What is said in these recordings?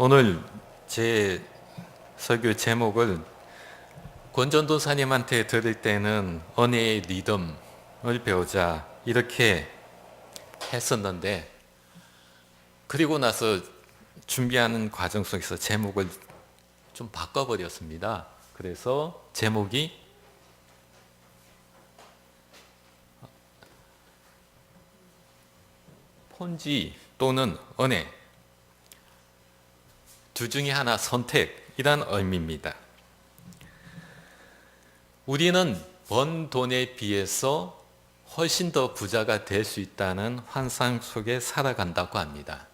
오늘 제 설교 제목을 권전도사님한테 들을 때는 언어의 리듬을 배우자 이렇게 했었는데 그리고 나서 준비하는 과정 속에서 제목을 좀 바꿔버렸습니다. 그래서 제목이 폰지 또는 은혜 둘 중에 하나 선택이란 의미입니다. 우리는 번 돈에 비해서 훨씬 더 부자가 될 수 있다는 환상 속에 살아간다고 합니다.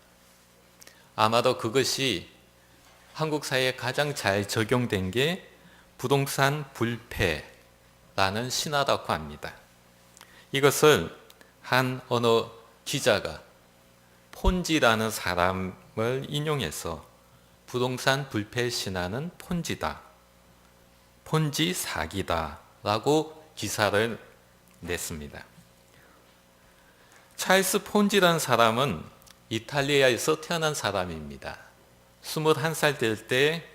아마도 그것이 한국 사회에 가장 잘 적용된 게 부동산 불패라는 신화라고 합니다. 이것을 한 어느 기자가 폰지라는 사람을 인용해서 부동산 불패 신화는 폰지다. 폰지 사기다. 라고 기사를 냈습니다. 찰스 폰지라는 사람은 이탈리아에서 태어난 사람입니다. 21살 될 때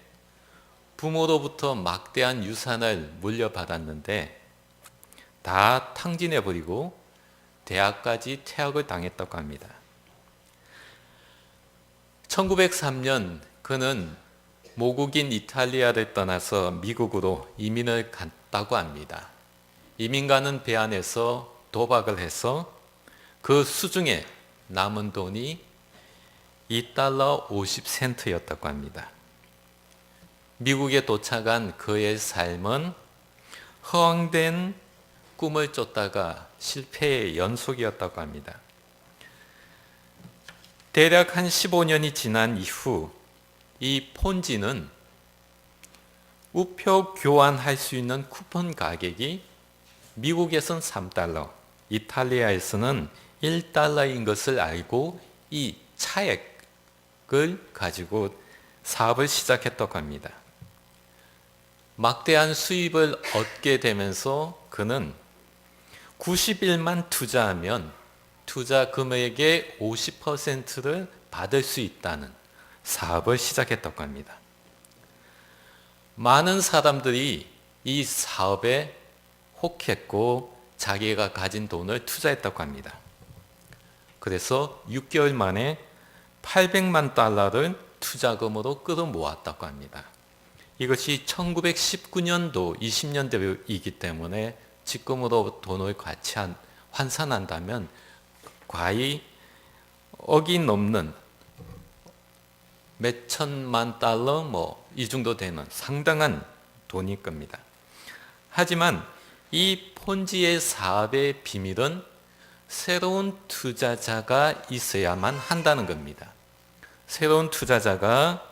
부모로부터 막대한 유산을 물려받았는데 다 탕진해버리고 대학까지 퇴학을 당했다고 합니다. 1903년 그는 모국인 이탈리아를 떠나서 미국으로 이민을 갔다고 합니다. 이민 가는 배 안에서 도박을 해서 그 수중에 남은 돈이 2달러 50센트였다고 합니다. 미국에 도착한 그의 삶은 허황된 꿈을 쫓다가 실패의 연속이었다고 합니다. 대략 한 15년이 지난 이후 이 폰지는 우표 교환할 수 있는 쿠폰 가격이 미국에선 3달러, 이탈리아에서는 1달러인 것을 알고 이 차액을 가지고 사업을 시작했다고 합니다. 막대한 수입을 얻게 되면서 그는 90일만 투자하면 투자 금액의 50%를 받을 수 있다는 사업을 시작했다고 합니다. 많은 사람들이 이 사업에 혹했고 자기가 가진 돈을 투자했다고 합니다. 그래서 6개월 만에 800만 달러를 투자금으로 끌어모았다고 합니다. 이것이 1919년도 20년대이기 때문에 지금으로 돈을 같이 환산한다면 과히 억이 넘는 몇 천만 달러 뭐 이 정도 되는 상당한 돈일 겁니다. 하지만 이 폰지의 사업의 비밀은 새로운 투자자가 있어야만 한다는 겁니다. 새로운 투자자가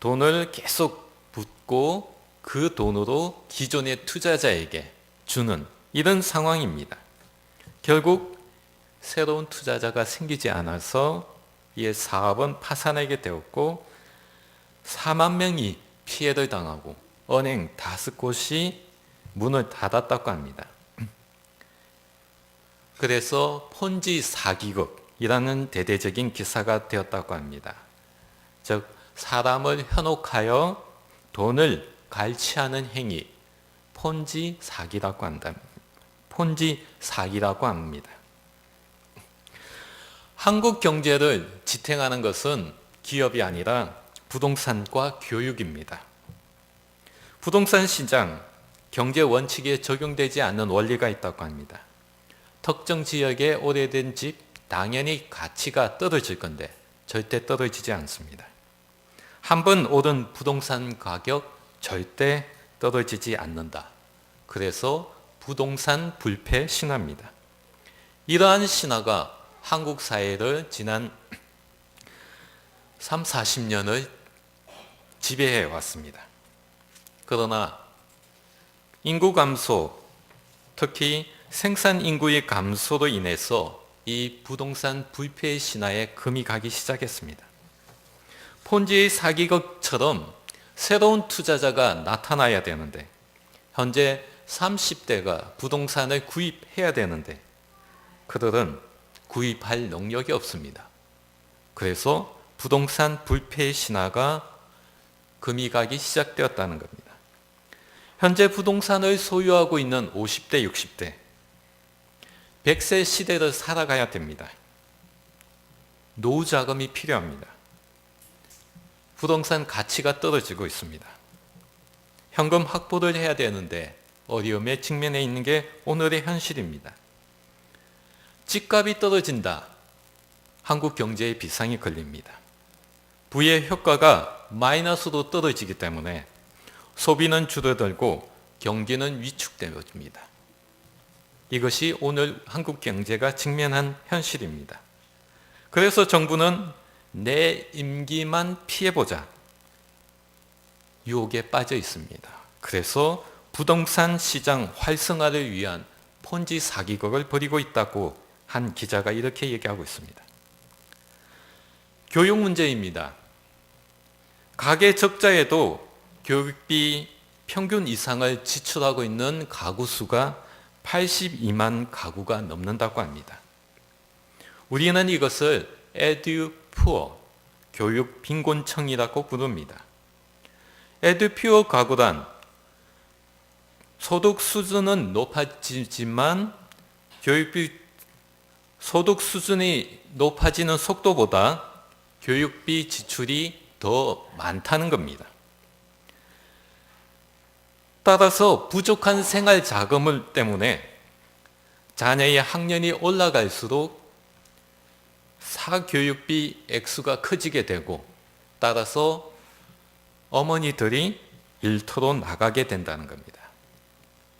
돈을 계속 붓고 그 돈으로 기존의 투자자에게 주는 이런 상황입니다. 결국 새로운 투자자가 생기지 않아서 이 사업은 파산하게 되었고 4만 명이 피해를 당하고 은행 다섯 곳이 문을 닫았다고 합니다. 그래서 폰지 사기극이라는 대대적인 기사가 되었다고 합니다. 즉 사람을 현혹하여 돈을 갈취하는 행위, 폰지 사기라고 한다. 폰지 사기라고 합니다. 한국 경제를 지탱하는 것은 기업이 아니라 부동산과 교육입니다. 부동산 시장, 경제 원칙에 적용되지 않는 원리가 있다고 합니다. 특정 지역의 오래된 집, 당연히 가치가 떨어질 건데 절대 떨어지지 않습니다. 한번 오른 부동산 가격 절대 떨어지지 않는다. 그래서 부동산 불패 신화입니다. 이러한 신화가 한국 사회를 지난 3, 40년을 지배해 왔습니다. 그러나 인구 감소, 특히 생산 인구의 감소로 인해서 이 부동산 불패 신화에 금이 가기 시작했습니다. 폰지의 사기극처럼 새로운 투자자가 나타나야 되는데 현재 30대가 부동산을 구입해야 되는데 그들은 구입할 능력이 없습니다. 그래서 부동산 불패의 신화가 금이 가기 시작되었다는 겁니다. 현재 부동산을 소유하고 있는 50대, 60대, 100세 시대를 살아가야 됩니다. 노후 자금이 필요합니다. 부동산 가치가 떨어지고 있습니다. 현금 확보를 해야 되는데 어려움에 직면해 있는 게 오늘의 현실입니다. 집값이 떨어진다. 한국 경제에 비상이 걸립니다. 부의 효과가 마이너스로 떨어지기 때문에 소비는 줄어들고 경기는 위축되어집니다. 이것이 오늘 한국 경제가 직면한 현실입니다. 그래서 정부는 내 임기만 피해보자. 유혹에 빠져 있습니다. 그래서 부동산 시장 활성화를 위한 폰지 사기극을 벌이고 있다고 한 기자가 이렇게 얘기하고 있습니다. 교육 문제입니다. 가계 적자에도 교육비 평균 이상을 지출하고 있는 가구 수가 82만 가구가 넘는다고 합니다. 우리는 이것을 에듀푸어, 교육 빈곤층이라고 부릅니다. 에듀퓨어 가구단 소득 수준은 높아지지만 교육비 소득 수준이 높아지는 속도보다 교육비 지출이 더 많다는 겁니다. 따라서 부족한 생활 자금을 때문에 자녀의 학년이 올라갈수록 사교육비 액수가 커지게 되고 따라서 어머니들이 일터로 나가게 된다는 겁니다.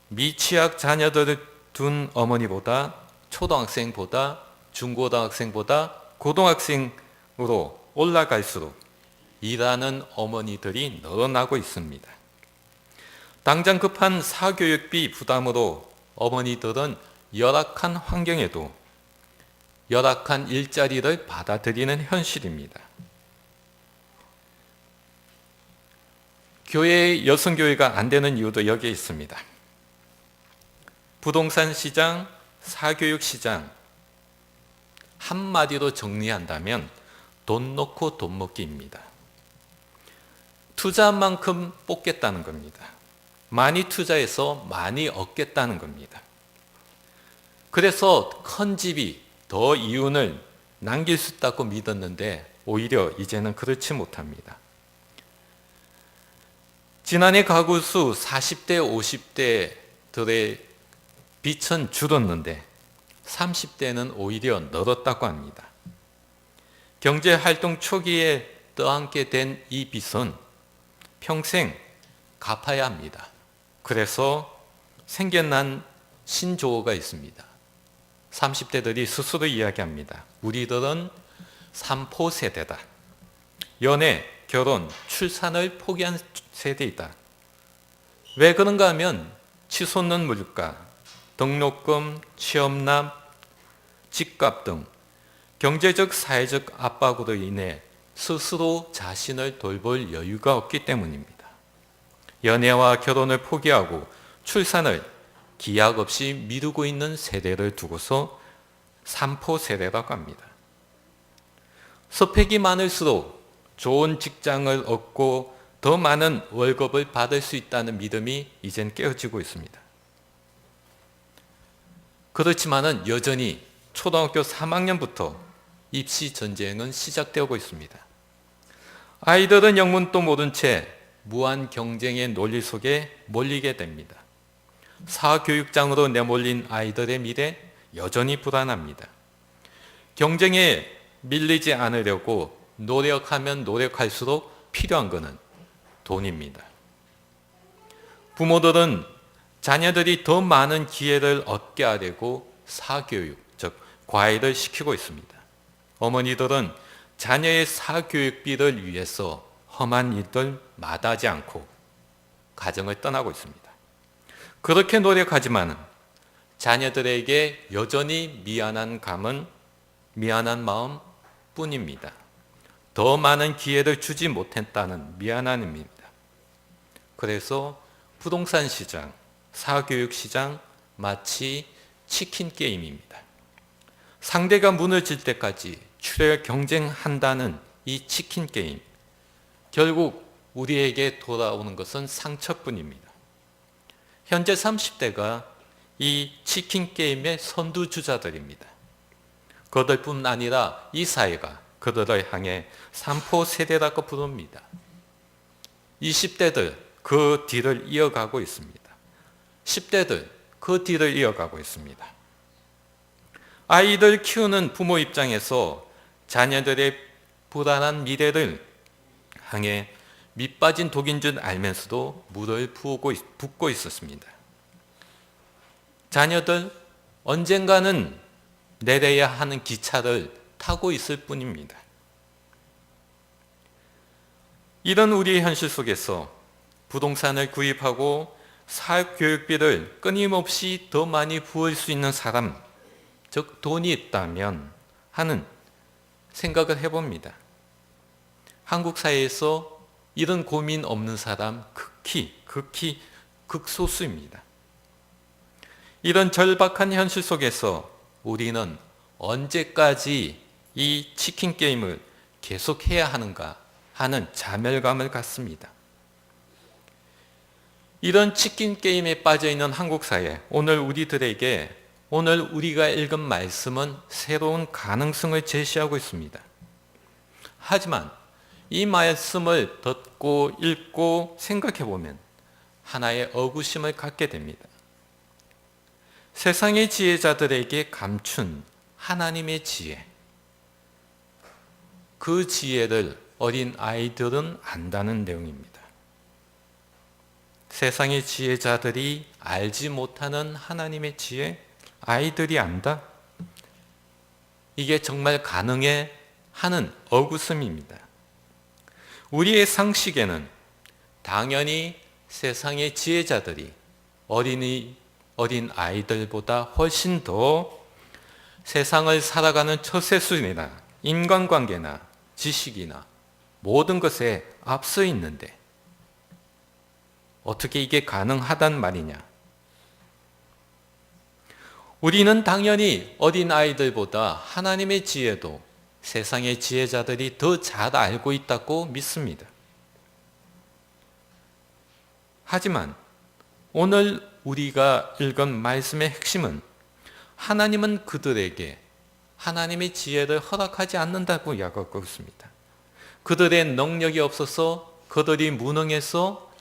미취학 자녀들을 둔 어머니보다 초등학생보다 중고등학생보다 고등학생으로 올라갈수록 일하는 어머니들이 늘어나고 있습니다. 당장 급한 사교육비 부담으로 어머니들은 열악한 환경에도 열악한 일자리를 받아들이는 현실입니다. 교회 여성교회가 안 되는 이유도 여기에 있습니다. 부동산 시장, 사교육 시장, 한마디로 정리한다면 돈 놓고 돈 먹기입니다. 투자한 만큼 뽑겠다는 겁니다. 많이 투자해서 많이 얻겠다는 겁니다. 그래서 큰 집이 더 이윤을 남길 수 있다고 믿었는데 오히려 이제는 그렇지 못합니다. 지난해 가구 수 40대, 50대들의 빚은 줄었는데 30대는 오히려 늘었다고 합니다. 경제 활동 초기에 떠안게 된 이 빚은 평생 갚아야 합니다. 그래서 생겨난 신조어가 있습니다. 30대들이 스스로 이야기합니다. 우리들은 삼포 세대다. 연애, 결혼, 출산을 포기한 세대이다. 왜 그런가 하면 치솟는 물가, 등록금, 취업납, 집값 등 경제적, 사회적 압박으로 인해 스스로 자신을 돌볼 여유가 없기 때문입니다. 연애와 결혼을 포기하고 출산을 기약 없이 미루고 있는 세대를 두고서 삼포 세대라고 합니다. 스펙이 많을수록 좋은 직장을 얻고 더 많은 월급을 받을 수 있다는 믿음이 이젠 깨어지고 있습니다. 그렇지만은 여전히 초등학교 3학년부터 입시 전쟁은 시작되고 있습니다. 아이들은 영문도 모른 채 무한 경쟁의 논리 속에 몰리게 됩니다. 사교육장으로 내몰린 아이들의 미래 여전히 불안합니다. 경쟁에 밀리지 않으려고 노력하면 노력할수록 필요한 것은 돈입니다. 부모들은 자녀들이 더 많은 기회를 얻게 하려고 사교육, 즉 과외를 시키고 있습니다. 어머니들은 자녀의 사교육비를 위해서 험한 일들 마다하지 않고 가정을 떠나고 있습니다. 그렇게 노력하지만 자녀들에게 여전히 미안한 감은 미안한 마음 뿐입니다. 더 많은 기회를 주지 못했다는 미안함입니다. 그래서 부동산 시장, 사교육 시장 마치 치킨 게임입니다. 상대가 무너질 때까지 출혈 경쟁한다는 이 치킨 게임. 결국 우리에게 돌아오는 것은 상처뿐입니다. 현재 30대가 이 치킨 게임의 선두주자들입니다. 그들뿐 아니라 이 사회가 그들을 향해 삼포 세대라고 부릅니다. 20대들 그 뒤를 이어가고 있습니다. 10대들 그 뒤를 이어가고 있습니다. 아이들 키우는 부모 입장에서 자녀들의 불안한 미래를 향해 밑빠진 독인 줄 알면서도 물을 부고 붓고 있었습니다. 자녀들 언젠가는 내려야 하는 기차를 타고 있을 뿐입니다. 이런 우리의 현실 속에서 부동산을 구입하고 사업 교육비를 끊임없이 더 많이 부을 수 있는 사람, 즉 돈이 있다면 하는 생각을 해봅니다. 한국 사회에서 이런 고민 없는 사람 극히 극히 극소수입니다. 이런 절박한 현실 속에서 우리는 언제까지 이 치킨 게임을 계속해야 하는가 하는 자멸감을 갖습니다. 이런 치킨 게임에 빠져 있는 한국 사회, 오늘 우리들에게 오늘 우리가 읽은 말씀은 새로운 가능성을 제시하고 있습니다. 하지만 이 말씀을 듣고 읽고 생각해 보면 하나의 어구심을 갖게 됩니다. 세상의 지혜자들에게 감춘 하나님의 지혜. 그 지혜를 어린 아이들은 안다는 내용입니다. 세상의 지혜자들이 알지 못하는 하나님의 지혜, 아이들이 안다? 이게 정말 가능해 하는 어구슴입니다. 우리의 상식에는 당연히 세상의 지혜자들이 어린이, 어린 아이들보다 훨씬 더 세상을 살아가는 처세술이나 인간관계나 지식이나 모든 것에 앞서 있는데 어떻게 이게 가능하단 말이냐? 우리는 당연히 어린 아이들보다 하나님의 지혜도 세상의 지혜자들이 더 잘 알고 있다고 믿습니다. 하지만 오늘 우리가 읽은 말씀의 핵심은 하나님은 그들에게 하나님의 지혜를 허락하지 않는다고 이야기하고 있습니다. 그들의 능력이 없어서 그들이 무능해서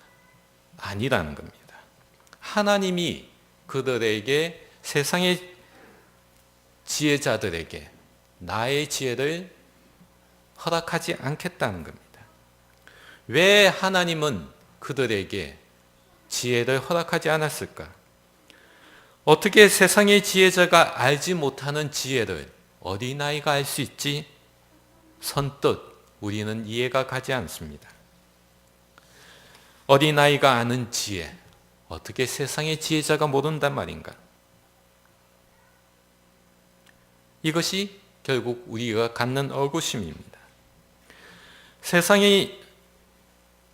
아니라는 겁니다. 하나님이 그들에게 세상의 지혜자들에게 나의 지혜를 허락하지 않겠다는 겁니다. 왜 하나님은 그들에게 지혜를 허락하지 않았을까? 어떻게 세상의 지혜자가 알지 못하는 지혜를 어린아이가 알 수 있지? 선뜻 우리는 이해가 가지 않습니다. 어린아이가 아는 지혜, 어떻게 세상의 지혜자가 모른단 말인가? 이것이 결국 우리가 갖는 어구심입니다. 세상이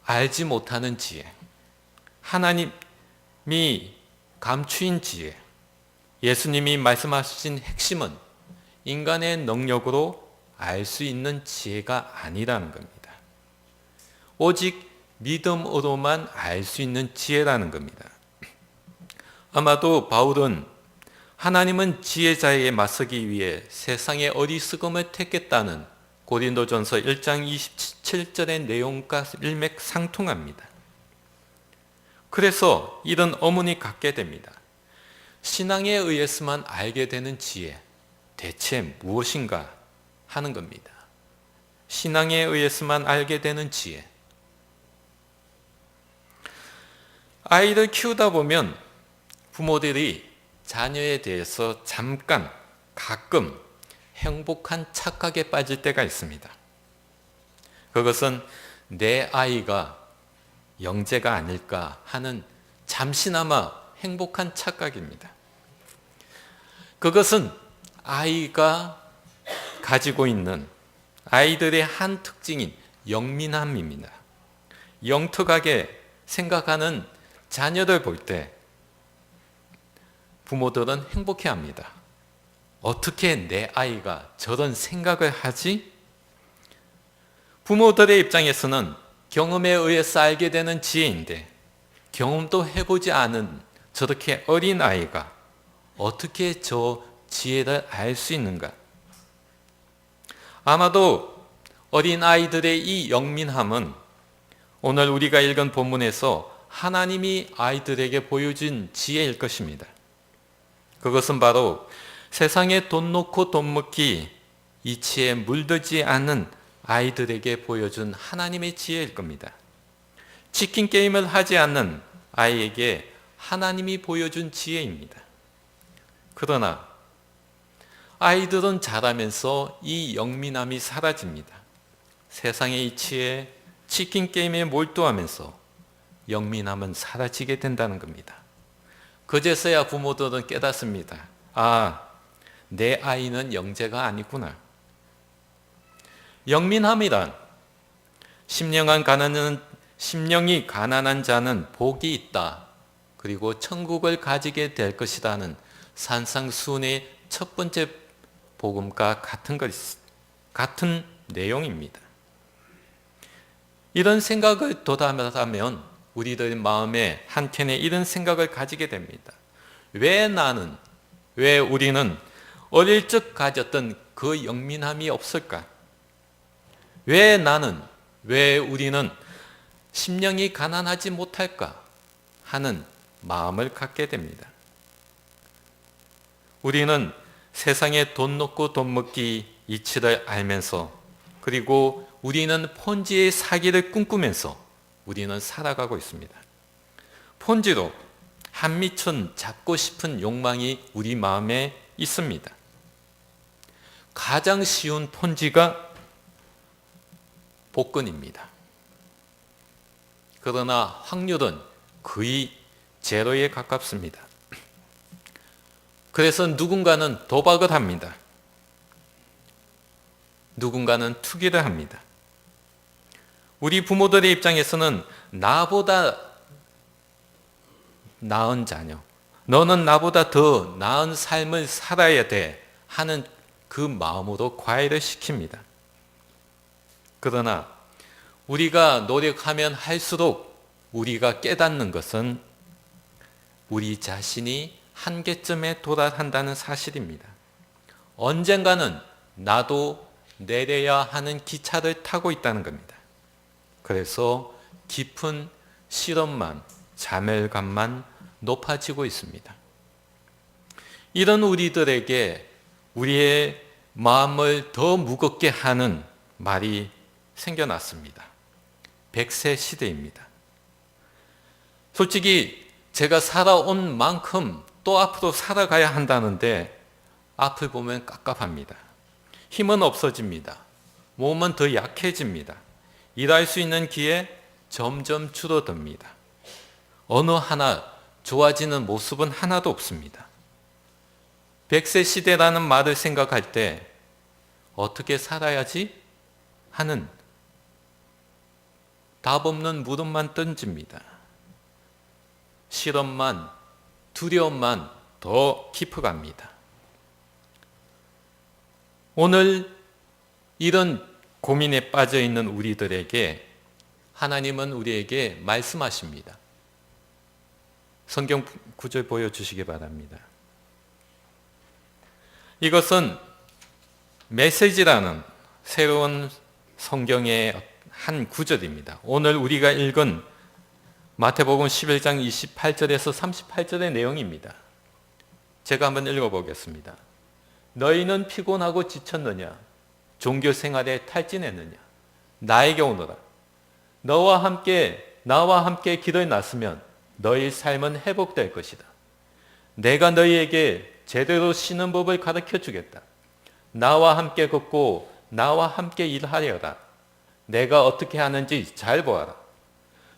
알지 못하는 지혜, 하나님이 감추인 지혜, 예수님이 말씀하신 핵심은 인간의 능력으로 알 수 있는 지혜가 아니라는 겁니다. 오직 믿음으로만 알 수 있는 지혜라는 겁니다. 아마도 바울은 하나님은 지혜자에게 맞서기 위해 세상의 어리석음을 택했다는 고린도전서 1장 27절의 내용과 일맥상통합니다. 그래서 이런 어문이 갖게 됩니다. 신앙에 의해서만 알게 되는 지혜, 대체 무엇인가 하는 겁니다. 신앙에 의해서만 알게 되는 지혜. 아이를 키우다 보면 부모들이 자녀에 대해서 잠깐, 가끔 행복한 착각에 빠질 때가 있습니다. 그것은 내 아이가 영재가 아닐까 하는 잠시나마 행복한 착각입니다. 그것은 아이가 가지고 있는 아이들의 한 특징인 영민함입니다. 영특하게 생각하는 자녀들 볼 때 부모들은 행복해 합니다. 어떻게 내 아이가 저런 생각을 하지? 부모들의 입장에서는 경험에 의해서 알게 되는 지혜인데 경험도 해보지 않은 저렇게 어린 아이가 어떻게 저 지혜를 알 수 있는가? 아마도 어린 아이들의 이 영민함은 오늘 우리가 읽은 본문에서 하나님이 아이들에게 보여준 지혜일 것입니다. 그것은 바로 세상에 돈 놓고 돈 먹기 이치에 물들지 않는 아이들에게 보여준 하나님의 지혜일 겁니다. 치킨 게임을 하지 않는 아이에게 하나님이 보여준 지혜입니다. 그러나 아이들은 자라면서 이 영민함이 사라집니다. 세상의 이치에 치킨 게임에 몰두하면서 영민함은 사라지게 된다는 겁니다. 그제서야 부모들은 깨닫습니다. 아, 내 아이는 영재가 아니구나. 영민함이란 심령한 가난은 심령이 가난한 자는 복이 있다. 그리고 천국을 가지게 될 것이라는 산상수훈의 첫 번째 복음과 같은 것 같은 내용입니다. 이런 생각을 도담하면 우리들 마음에 한켠에 이런 생각을 가지게 됩니다. 왜 나는 왜 우리는 어릴 적 가졌던 그 영민함이 없을까? 왜 나는 왜 우리는 심령이 가난하지 못할까 하는 마음을 갖게 됩니다. 우리는 세상에 돈 놓고 돈 먹기 이치를 알면서 그리고 우리는 폰지의 사기를 꿈꾸면서 우리는 살아가고 있습니다. 폰지로 한미천 잡고 싶은 욕망이 우리 마음에 있습니다. 가장 쉬운 폰지가 복근입니다. 그러나 확률은 거의 제로에 가깝습니다. 그래서 누군가는 도박을 합니다. 누군가는 투기를 합니다. 우리 부모들의 입장에서는 나보다 나은 자녀, 너는 나보다 더 나은 삶을 살아야 돼 하는 그 마음으로 과외를 시킵니다. 그러나 우리가 노력하면 할수록 우리가 깨닫는 것은 우리 자신이 한계점에 도달한다는 사실입니다. 언젠가는 나도 내려야 하는 기차를 타고 있다는 겁니다. 그래서 깊은 실험만, 자멸감만 높아지고 있습니다. 이런 우리들에게 우리의 마음을 더 무겁게 하는 말이 생겨났습니다. 백세 시대입니다. 솔직히 제가 살아온 만큼 또 앞으로 살아가야 한다는데 앞을 보면 깝깝합니다. 힘은 없어집니다. 몸은 더 약해집니다. 일할 수 있는 기회 점점 줄어듭니다. 어느 하나 좋아지는 모습은 하나도 없습니다. 백세 시대라는 말을 생각할 때 어떻게 살아야지 하는 답 없는 물음만 던집니다. 실험만, 두려움만 더 깊어갑니다. 오늘 이런 고민에 빠져 있는 우리들에게 하나님은 우리에게 말씀하십니다. 성경 구절 보여주시기 바랍니다. 이것은 메시지라는 새로운 성경의 한 구절입니다. 오늘 우리가 읽은 마태복음 11장 28절에서 38절의 내용입니다. 제가 한번 읽어보겠습니다. 너희는 피곤하고 지쳤느냐? 종교 생활에 탈진했느냐? 나에게 오너라. 너와 함께 나와 함께 길을 났으면 너희 삶은 회복될 것이다. 내가 너희에게 제대로 쉬는 법을 가르쳐 주겠다. 나와 함께 걷고 나와 함께 일하려라. 내가 어떻게 하는지 잘 보아라.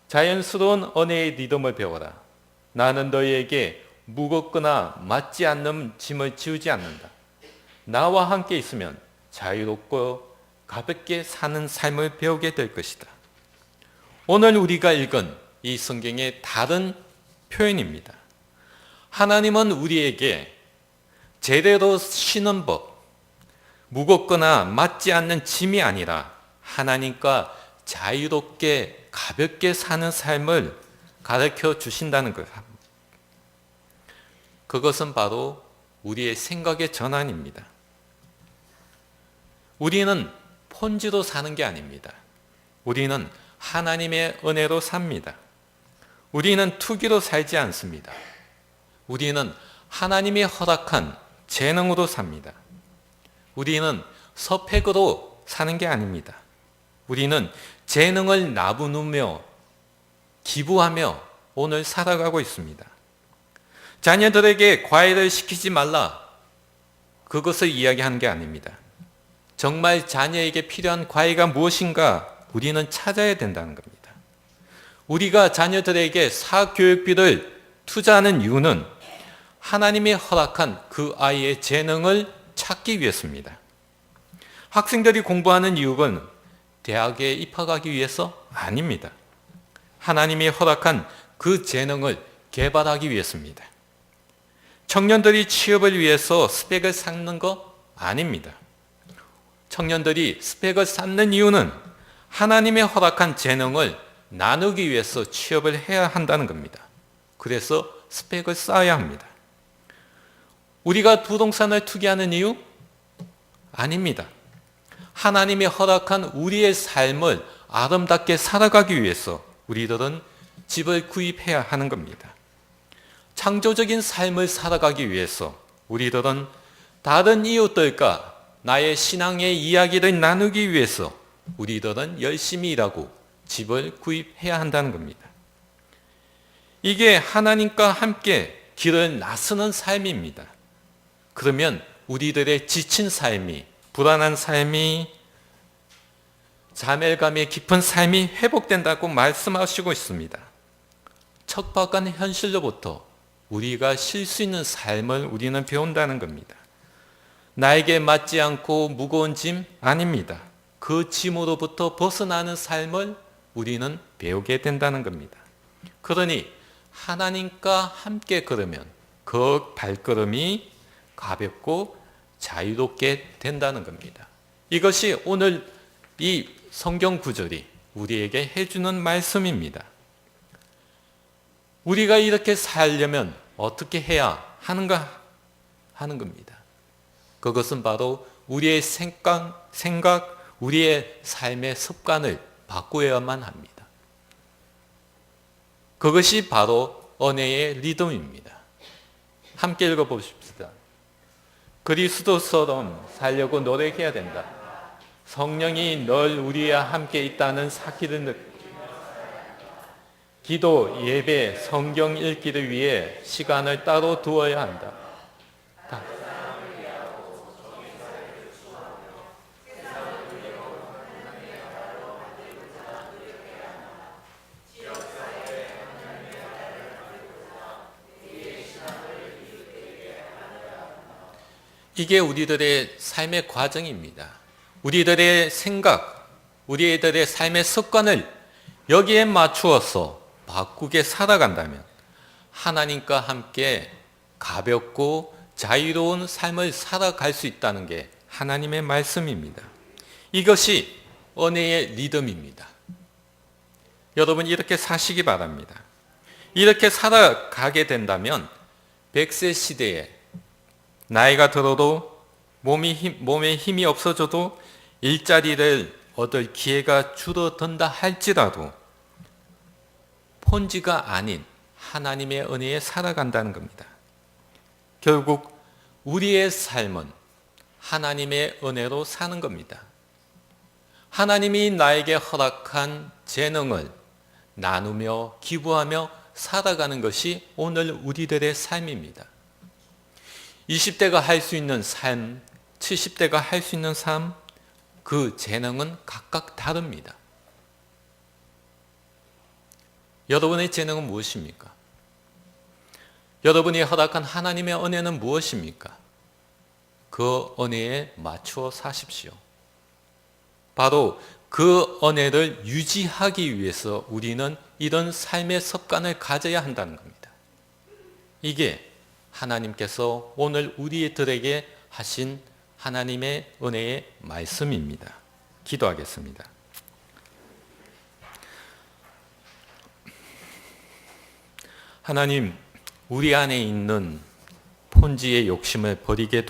자연스러운 언어의 리듬을 배워라. 나는 너희에게 무겁거나 맞지 않는 짐을 지우지 않는다. 나와 함께 있으면 자유롭고 가볍게 사는 삶을 배우게 될 것이다. 오늘 우리가 읽은 이 성경의 다른 표현입니다. 하나님은 우리에게 제대로 쉬는 법, 무겁거나 맞지 않는 짐이 아니라 하나님과 자유롭게 가볍게 사는 삶을 가르쳐 주신다는 것. 그것은 바로 우리의 생각의 전환입니다. 우리는 폰지로 사는 게 아닙니다. 우리는 하나님의 은혜로 삽니다. 우리는 투기로 살지 않습니다. 우리는 하나님이 허락한 재능으로 삽니다. 우리는 서팩으로 사는 게 아닙니다. 우리는 재능을 나누며 기부하며 오늘 살아가고 있습니다. 자녀들에게 과외를 시키지 말라. 그것을 이야기하는 게 아닙니다. 정말 자녀에게 필요한 과외가 무엇인가 우리는 찾아야 된다는 겁니다. 우리가 자녀들에게 사교육비를 투자하는 이유는 하나님이 허락한 그 아이의 재능을 찾기 위해서입니다. 학생들이 공부하는 이유는 대학에 입학하기 위해서 아닙니다. 하나님이 허락한 그 재능을 개발하기 위해서입니다. 청년들이 취업을 위해서 스펙을 쌓는 거 아닙니다. 청년들이 스펙을 쌓는 이유는 하나님의 허락한 재능을 나누기 위해서 취업을 해야 한다는 겁니다. 그래서 스펙을 쌓아야 합니다. 우리가 부동산을 투기하는 이유? 아닙니다. 하나님이 허락한 우리의 삶을 아름답게 살아가기 위해서 우리들은 집을 구입해야 하는 겁니다. 창조적인 삶을 살아가기 위해서 우리들은 다른 이웃들과 나의 신앙의 이야기를 나누기 위해서 우리들은 열심히 일하고 집을 구입해야 한다는 겁니다. 이게 하나님과 함께 길을 나서는 삶입니다. 그러면 우리들의 지친 삶이, 불안한 삶이, 자멸감의 깊은 삶이 회복된다고 말씀하시고 있습니다. 척박한 현실로부터 우리가 쉴 수 있는 삶을 우리는 배운다는 겁니다. 나에게 맞지 않고 무거운 짐 아닙니다. 그 짐으로부터 벗어나는 삶을 우리는 배우게 된다는 겁니다. 그러니 하나님과 함께 걸으면 그 발걸음이 가볍고 자유롭게 된다는 겁니다. 이것이 오늘 이 성경 구절이 우리에게 해주는 말씀입니다. 우리가 이렇게 살려면 어떻게 해야 하는가 하는 겁니다. 그것은 바로 우리의 생각, 생각, 우리의 삶의 습관을 바꾸어야만 합니다. 그것이 바로 은혜의 리듬입니다. 함께 읽어보십시다. 그리스도처럼 살려고 노력해야 된다. 성령이 널 우리와 함께 있다는 사실을 느끼 기도, 예배, 성경 읽기를 위해 시간을 따로 두어야 한다. 이게 우리들의 삶의 과정입니다. 우리들의 생각, 우리들의 삶의 습관을 여기에 맞추어서 바꾸게 살아간다면 하나님과 함께 가볍고 자유로운 삶을 살아갈 수 있다는 게 하나님의 말씀입니다. 이것이 은혜의 리듬입니다. 여러분 이렇게 사시기 바랍니다. 이렇게 살아가게 된다면 100세 시대에 나이가 들어도 몸이 힘, 몸에 힘이 없어져도 일자리를 얻을 기회가 줄어든다 할지라도 폰지가 아닌 하나님의 은혜에 살아간다는 겁니다. 결국 우리의 삶은 하나님의 은혜로 사는 겁니다. 하나님이 나에게 허락한 재능을 나누며 기부하며 살아가는 것이 오늘 우리들의 삶입니다. 20대가 할 수 있는 삶, 70대가 할 수 있는 삶, 그 재능은 각각 다릅니다. 여러분의 재능은 무엇입니까? 여러분이 허락한 하나님의 은혜는 무엇입니까? 그 은혜에 맞추어 사십시오. 바로 그 은혜를 유지하기 위해서 우리는 이런 삶의 습관을 가져야 한다는 겁니다. 이게 하나님께서 오늘 우리들에게 하신 하나님의 은혜의 말씀입니다. 기도하겠습니다. 하나님, 우리 안에 있는 폰지의 욕심을 버리게